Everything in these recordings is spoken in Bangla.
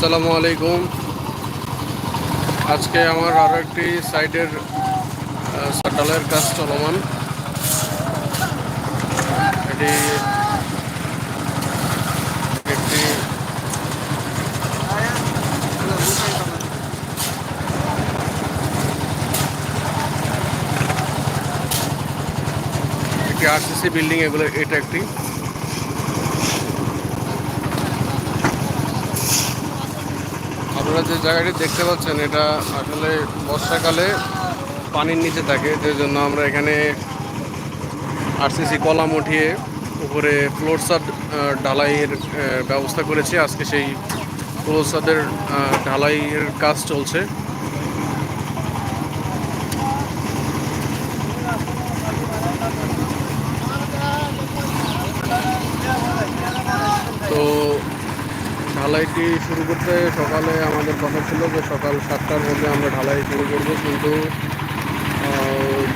আসসালামু আলাইকুম। আজকে আমার আরও একটি সাইডের সাটালের কাজ চলমান। এটি একটি একটি আরসিসি বিল্ডিং এগুলো, এটা একটি। আপনারা যে জায়গাটি দেখতে পাচ্ছেন এটা আসলে বর্ষাকালে পানির নিচে থাকে। যে জন্য আমরা এখানে আরসিসি কলাম উঠিয়ে উপরে ফ্লোর সাদ ঢালাইয়ের ব্যবস্থা করেছি। আজকে সেই ফ্লোর সাদের আহ, ঢালাইয়ের কাজ চলছে। তো ঢালাইটি শুরু করতে সকালে আমাদের কথা ছিল যে সকাল সাতটার মধ্যে আমরা ঢালাই শুরু করব। কিন্তু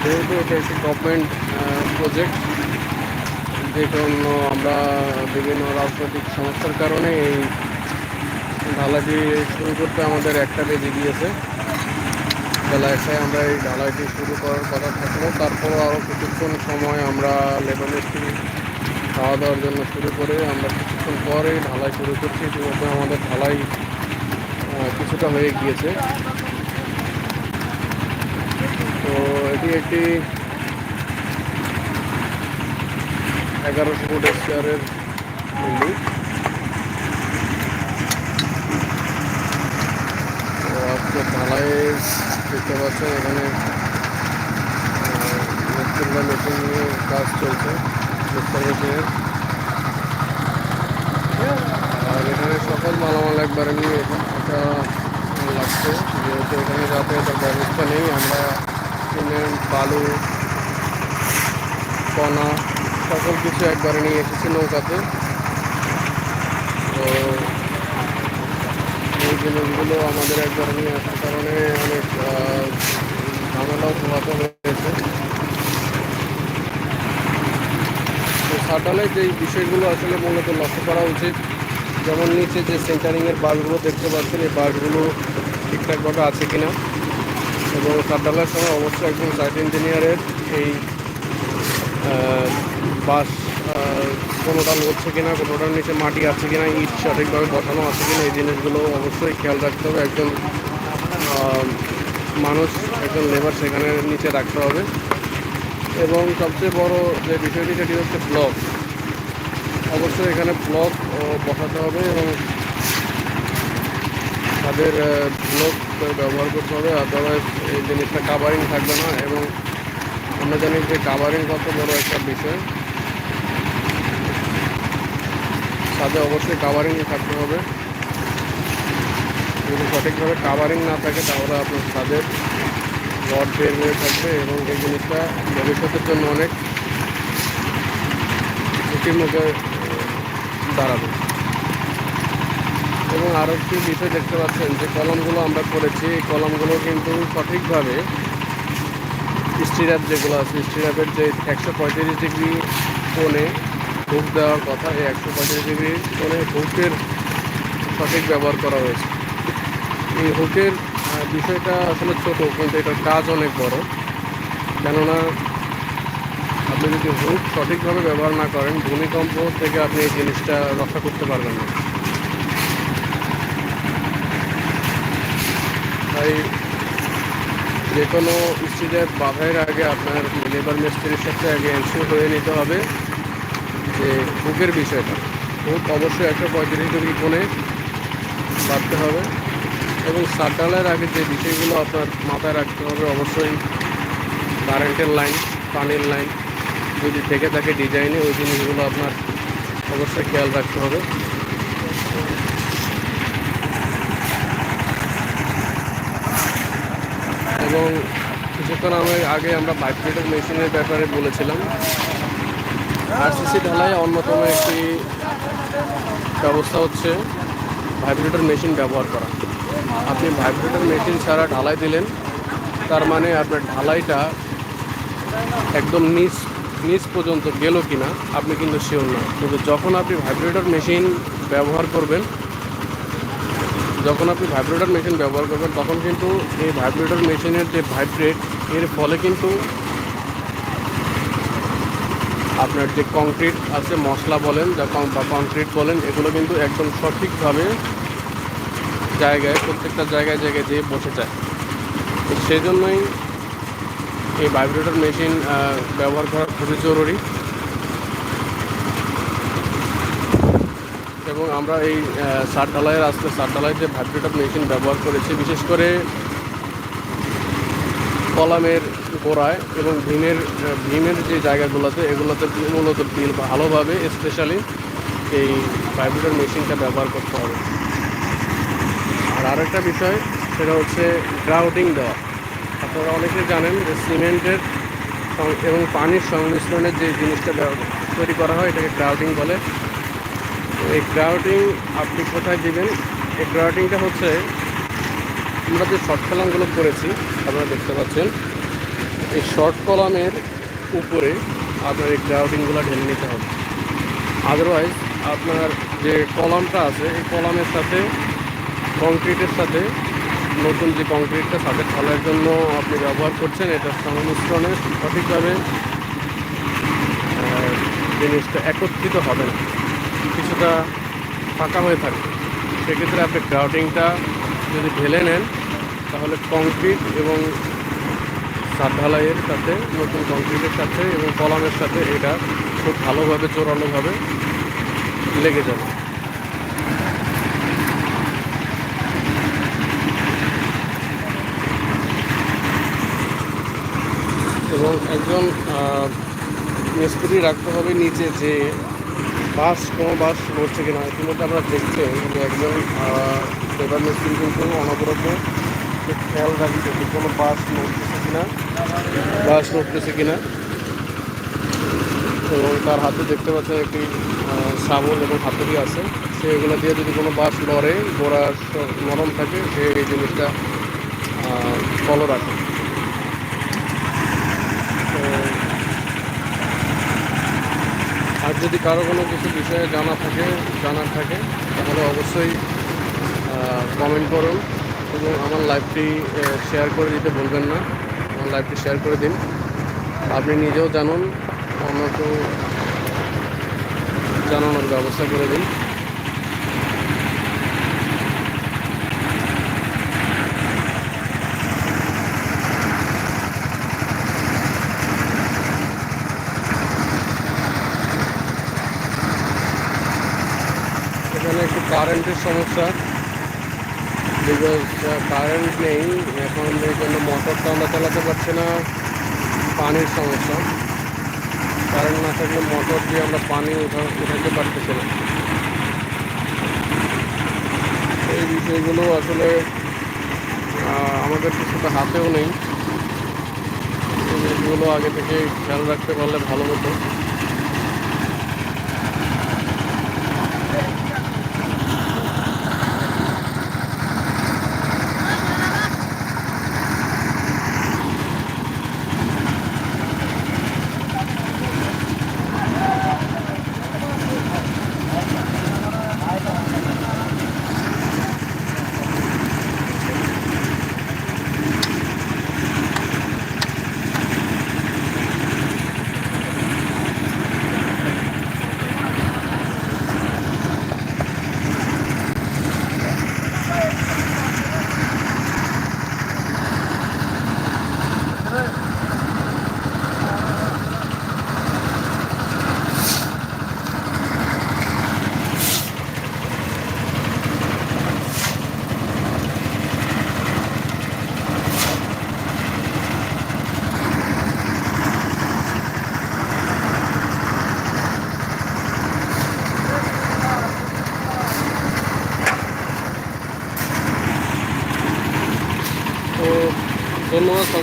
যেহেতু এটা একটি গভর্নমেন্ট প্রজেক্ট যে জন্য আমরা বিভিন্ন রাজনৈতিক সমস্যার কারণে এই ঢালাইটি শুরু করতে আমাদের একটা বেজে গিয়েছে বেলা একটায় আমরা এই ঢালাইটি শুরু করার কথা থাকল। তারপরও আরও কিছুক্ষণ সময় আমরা লেবার মিস্ত্রি খাওয়া দাওয়ার জন্য শুরু করে আমরা কিছুক্ষণ পরে ঢালাই শুরু করছি ইতিমধ্যে আমাদের ঢালাই কিছুটা হয়ে গিয়েছে। তো এটি একটি এগারোশো ফুট স্কোয়ারের তো আজকে ঢালাই দেখতে পাচ্ছেন, এখানে মেশিন নিয়ে কাজ চলছে। আর এখানে সকল মালামাল একবারে নিয়ে এটা লাগছে যেহেতু এখানে যাতায়াতের ব্যবস্থা নেই আমরা সিমেন্ট বালু কণা সকল কিছু একবারে নিয়ে এসেছি নৌকাতে তো এই জিনিসগুলো আমাদের একবারে নিয়ে আসার কারণে অনেক ঝামেলাও হয়েছে। তো সাটালে যে বিষয়গুলো আসলে মূলত লক্ষ্য করা উচিত, যেমন নিচে যে সেন্টারিংয়ের বাসগুলো দেখতে পাচ্ছেন, এই বাসগুলো ঠিকঠাকভাবে আছে কিনা? এবং সাটালের সময় অবশ্যই একজন সাইট ইঞ্জিনিয়ারের এই বাস কোনোটা লড়ছে কিনা, কোনোটার নিচে মাটি আছে কিনা, ইট সঠিকভাবে বসানো আছে কিনা, এই জিনিসগুলো অবশ্যই খেয়াল রাখতে হবে। একজন মানুষ, একজন লেবার সেখানে নিচে রাখতে হবে। এবং সবচেয়ে বড় যে বিষয়টি, সেটি হচ্ছে ব্লক। অবশ্যই এখানে ব্লক বসাতে হবে এবং তাদের ব্লক ব্যবহার করতে হবে। আদারওয়াইজ এই জিনিসটা কাভারিং থাকবে না এবং আমরা জানি যে কাভারিং কত বড় একটা বিষয়। তাদের অবশ্যই কাভারিং থাকতে হবে। যদি সঠিকভাবে কাভারিং না থাকে, তাহলে আপনার তাদের রড বের হয়ে থাকবে এবং এই জিনিসটা ভবিষ্যতের জন্য অনেক ঝুঁকির মুখে দাঁড়াবে। এবং আরও একটি বিষয় দেখতে পাচ্ছেন যে কলমগুলো আমরা করেছি, এই কলমগুলো কিন্তু সঠিকভাবে স্টিরাপ যেগুলো আছে স্টিরাপের যে একশো পঁয়ত্রিশ ডিগ্রি কোণে হুক দেওয়ার কথা, এই একশো পঁয়ত্রিশ ডিগ্রি কোণে হুকের সঠিক ব্যবহার করা হয়েছে। এই হুকের বিষয়টা আসলে ছোট, কিন্তু এটার কাজ অনেক বড়। কেননা আপনি যদি হুক সঠিকভাবে ব্যবহার না করেন, ভূমিকম্প থেকে আপনি এই জিনিসটা রক্ষা করতে পারবেন না। তাই যে কোনো স্টিলের বাধাইয়ের আগে আপনার লেবার মিস্ত্রির সাথে আগে এনশিওর হয়ে নিতে হবে যে হুকের বিষয়টা। হুক অবশ্যই একশো পঁয়ত্রিশ ডিগ্রি কোণে বাঁধতে হবে। এবং সাটালের আগে যে বিষয়গুলো আপনার মাথায় রাখতে হবে, অবশ্যই কারেন্টের লাইন, পানির লাইন, যদি থেকে থাকে ডিজাইনে ওই জিনিসগুলো আপনার অবশ্যই খেয়াল রাখতে হবে। এবং কিছুক্ষণ আমি আগে আমরা ভাইব্রেটর মেশিনের ব্যাপারে বলেছিলাম। আরসিসি ঢালাই অন্যতম একটি ব্যবস্থা হচ্ছে ভাইব্রেটর মেশিন ব্যবহার করা। আপনি ভাইব্রেটর মেশিন ছাড়া ঢালাই দিলেন, তার মানে আপনার ঢালাইটা একদম নিচ নিচ পর্যন্ত গেল কিনা, আপনি কিন্তু শিওর না। কিন্তু যখন আপনি ভাইব্রেটর মেশিন ব্যবহার করবেন, যখন আপনি ভাইব্রেটর মেশিন ব্যবহার করবেন, তখন কিন্তু এই ভাইব্রেটর মেশিনের যে ভাইব্রেট এর ফলে কিন্তু আপনার যে কংক্রিট আছে, মশলা বলেন যা বা কংক্রিট বলেন, এগুলো কিন্তু একদম সঠিকভাবে জায়গায়, প্রত্যেকটা জায়গায় জায়গায় যেয়ে বসে যায়। তো সেই জন্যই এই ভাইব্রেটর মেশিন ব্যবহার করা খুবই জরুরি। এবং আমরা এই সার ঢালাইয়ের আজকে সার ঢালাই যে ভাইব্রেটর মেশিন ব্যবহার করেছি, বিশেষ করে কলামের গোড়ায় এবং ভীমের ভীমের যে জায়গাগুলোতে, এগুলোতে মূলত ভালোভাবে স্পেশালি এই ভাইব্রেটর মেশিনটা ব্যবহার করতে হবে। আর আরেকটা বিষয়, সেটা হচ্ছে গ্রাউডিং দেওয়া। আপনারা অনেকে জানেন যে সিমেন্টের এবং পানির সংমিশ্রণের যে জিনিসটা তৈরি করা হয়, এটাকে গ্রাউটিং বলে। তো এই গ্রাউটিং আপনি কোথায় দেবেন? এই গ্রাউটিংটা হচ্ছে, আমরা যে শর্ট কলামগুলো করেছি আপনারা দেখতে পাচ্ছেন, এই শর্ট কলামের উপরে আপনার এই গ্রাউটিংগুলো ঢেলে নিতে হবে। আদারওয়াইজ আপনার যে কলামটা আছে, এই কলামের সাথে কংক্রিটের সাথে, নতুন যে কংক্রিটটা সাথে ঢালার জন্য আপনি ব্যবহার করছেন, এটার সংমিশ্রণে সঠিকভাবে জিনিসটা একত্রিত হবে না। কিছুটা ফাঁকা হয়ে থাকবে। সেক্ষেত্রে আপনি গ্রাউডিংটা যদি ঢেলে নেন, তাহলে কংক্রিট এবং সাত ঢালাইয়ের সাথে, নতুন কংক্রিটের সাথে এবং কলামের সাথে এটা খুব ভালোভাবে, জোরালোভাবে লেগে যাবে। এবং একজন মিস্ত্রি রাখতে হবে নিচে যে বাস, কোনো বাস নড়ছে কিনা। ইতিমধ্যে আমরা দেখছি যে একজন লেবার মিস্ত্রি কিন্তু অনবরত খেয়াল রাখছে যে কোনো বাস নড়তেছে কিনা, বাস নড়তেছে কিনা। এবং তার হাতে দেখতে পাচ্ছেন একটি শাবল এবং হাতুড়ি আছে। সে এগুলো দিয়ে যদি কোনো বাস নড়ে গোড়া নরম থাকে, সে এই জিনিসটা ফলো রাখে তো আর যদি কারও কোনো কিছু বিষয়ে জানা থাকে, জানার থাকে, তাহলে অবশ্যই কমেন্ট করুন এবং আমার লাইফটি শেয়ার করে দিতে বলবেন না। আমার লাইফটি শেয়ার করে দিন। আপনি নিজেও জানুন, অন্যকেও জানানোর ব্যবস্থা করে দিন এখানে একটু কারেন্টের সমস্যা বিকজ কারেন্ট নেই, এখন এই জন্য মোটরটা আমরা চালাতে পারছি না, পানির সমস্যা। কারেন্ট না থাকলে মোটর দিয়ে আমরা পানি উঠা, উঠাতে পারতেছি না। এই বিষয়গুলো আসলে আমাদের কিছুটা হাতেও নেই। জিনিসগুলো আগে থেকে খেয়াল রাখতে পারলে ভালো হতো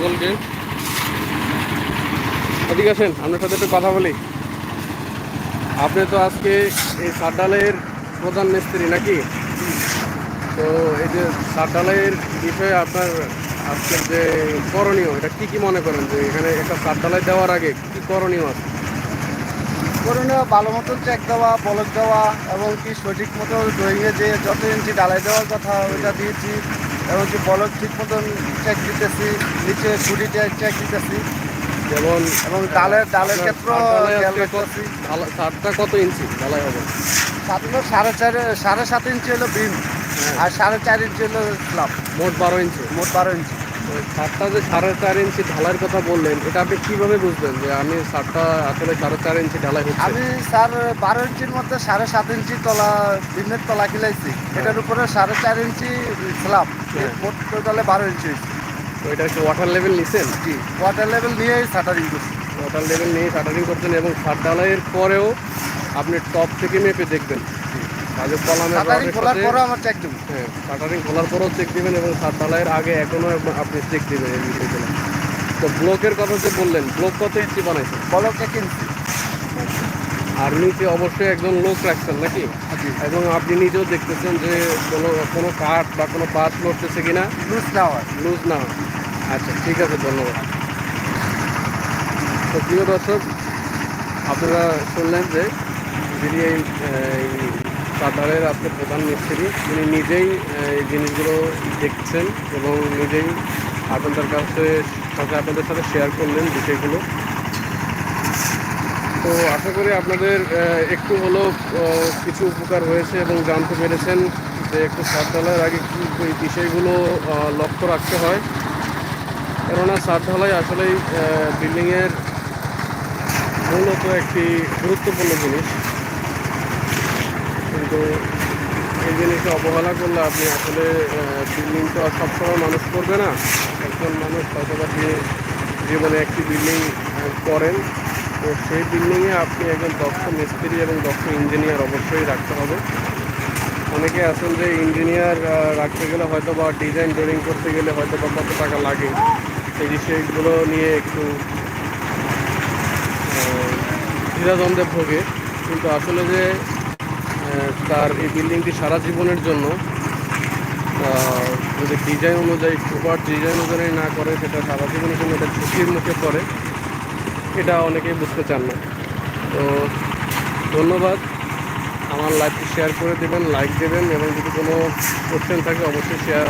তো সকলকে এদিকে আসেন, আপনার সাথে একটু কথা বলি। আপনি তো আজকে এই সারডালের প্রধান মিস্ত্রি নাকি? তো এই যে সারডালের বিষয়ে আপনার আজকের যে করণীয়, এটা কি কি মনে করেন যে এখানে একটা সারডালাই দেওয়ার আগে কি করণীয় আছে? করণীয় ভালো মতো চেক দেওয়া, বলক দেওয়া এবং কি সঠিক মতো ড্রয়িংয়ে যে যত ইঞ্চি ডালাই দেওয়ার কথা, ওইটা দিয়েছি। এবং কি বলক ঠিক মতন চেক দিতেছি নিচে খুঁটিতে চেক দিতেছি। যেমন এবং ডালের ডালের ক্ষেত্র কত- ছাদটা কত ইঞ্চি? ডালাই হবে। সাত হলো সাড়ে চার সাড়ে সাত ইঞ্চি হলো বিম হ্যাঁ। আর সাড়ে চার ইঞ্চি হলো ক্লাব মোট বারো ইঞ্চি। মোট বারো ইঞ্চি। ছাদটা যে সাড়ে চার ইঞ্চি ঢালাইয়ের কথা বললেন এটা আপনি কীভাবে বুঝবেন যে আমি ছাদটা আসলে সাড়ে চার ইঞ্চি ঢালাই হচ্ছে? আমি স্যার বারো ইঞ্চির মধ্যে সাড়ে সাত ইঞ্চি তলা বিমের তলা খিলাইছি এটার উপরে সাড়ে চার ইঞ্চি স্লাব হ্যাঁ। মোট টোটালে বারো ইঞ্চি হয়েছে। তো এটা কি ওয়াটার লেভেল নিছেন? জি ওয়াটার লেভেল নিয়েই শাটারিং করছি। ওয়াটার লেভেল নিয়ে শাটারিং করছেন এবং ছাদ ঢালাইয়ের পরেও আপনি টপ থেকে মেপে দেখবেন। কলামের রডের খোলার সাথে পরে আমার চেক হ্যাঁ শাটারিং খোলার পরেও চেক দিবেন এবং ঢালাইয়ের আগে এখনও আপনি চেক দিবেন এই বিষয়গুলো। তো ব্লকের কথা যে বললেন ব্লক কত ইঞ্চি বানাইছেন বলকে কিনছি আর নিচে অবশ্যই একজন লোক রাখছেন নাকি? এবং আপনি নিজেও দেখতেছেন যে কোনো কোনো কাঠ বা কোনো পাত লড়তেছে কিনা? লুজ না হয়। লুজ না হয়। আচ্ছা ঠিক আছে ধন্যবাদ। তো প্রিয় দর্শক আপনারা শুনলেন যে যিনি এই সাঁতারের আজকে প্রধান মিস্ত্রি। তিনি নিজেই এই জিনিসগুলো দেখছেন এবং নিজেই আপনাদের কাছে সাথে আপনাদের সাথে শেয়ার করলেন বিষয়গুলো। তো আশা করি আপনাদের একটু হলেও কিছু উপকার হয়েছে এবং জানতে পেরেছেন যে একটু সাত ঢালাইয়ের আগে কী এই বিষয়গুলো লক্ষ্য রাখতে হয়। কেননা সাত ঢালাই আসলেই বিল্ডিংয়ের মূলত একটি গুরুত্বপূর্ণ জিনিস। কিন্তু এই জিনিসকে অবহেলা করলে আপনি আসলে বিল্ডিং তো আর সবসময় মানুষ করবে না। একজন মানুষ হয়তো যে জীবনে একটি বিল্ডিং করেন, তো সেই বিল্ডিংয়ে আপনি একজন দক্ষ মিস্ত্রি এবং দক্ষ ইঞ্জিনিয়ার অবশ্যই রাখতে হবে। অনেকে আছেন যে ইঞ্জিনিয়ার রাখতে গেলে হয়তো বা ডিজাইন ড্রয়িং করতে গেলে হয়তো বা কত টাকা লাগে, সেই বিষয়গুলো নিয়ে একটু দ্বিধাদ্বন্দ্বে ভোগে। কিন্তু আসলে যে তার এই বিল্ডিংটি সারা জীবনের জন্য যদি ডিজাইন অনুযায়ী প্রপার ডিজাইন অনুযায়ী না করে, সেটা সারা জীবনের জন্য এটা ঝুঁকির মুখে পড়ে, এটা অনেকেই বুঝতে চান না। তো ধন্যবাদ। আমার লাইভটি শেয়ার করে দেবেন লাইক দেবেন এবং যদি কোনো কোশ্চেন থাকে, অবশ্যই শেয়ার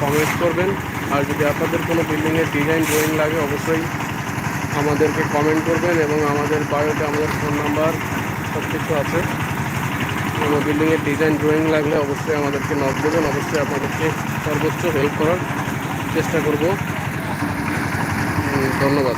কমেন্ট করবেন। আর যদি আপনাদের কোনো বিল্ডিংয়ের ডিজাইন ড্রয়িং লাগে, অবশ্যই আমাদেরকে কমেন্ট করবেন এবং আমাদের বায়োতে আমাদের ফোন নাম্বার সব কিছু আছে। কোনো বিল্ডিংয়ের ডিজাইন ড্রয়িং লাগলে অবশ্যই আমাদেরকে নক দেবেন। অবশ্যই আপনাদেরকে সর্বোচ্চ হেল্প করার চেষ্টা করব। ধন্যবাদ।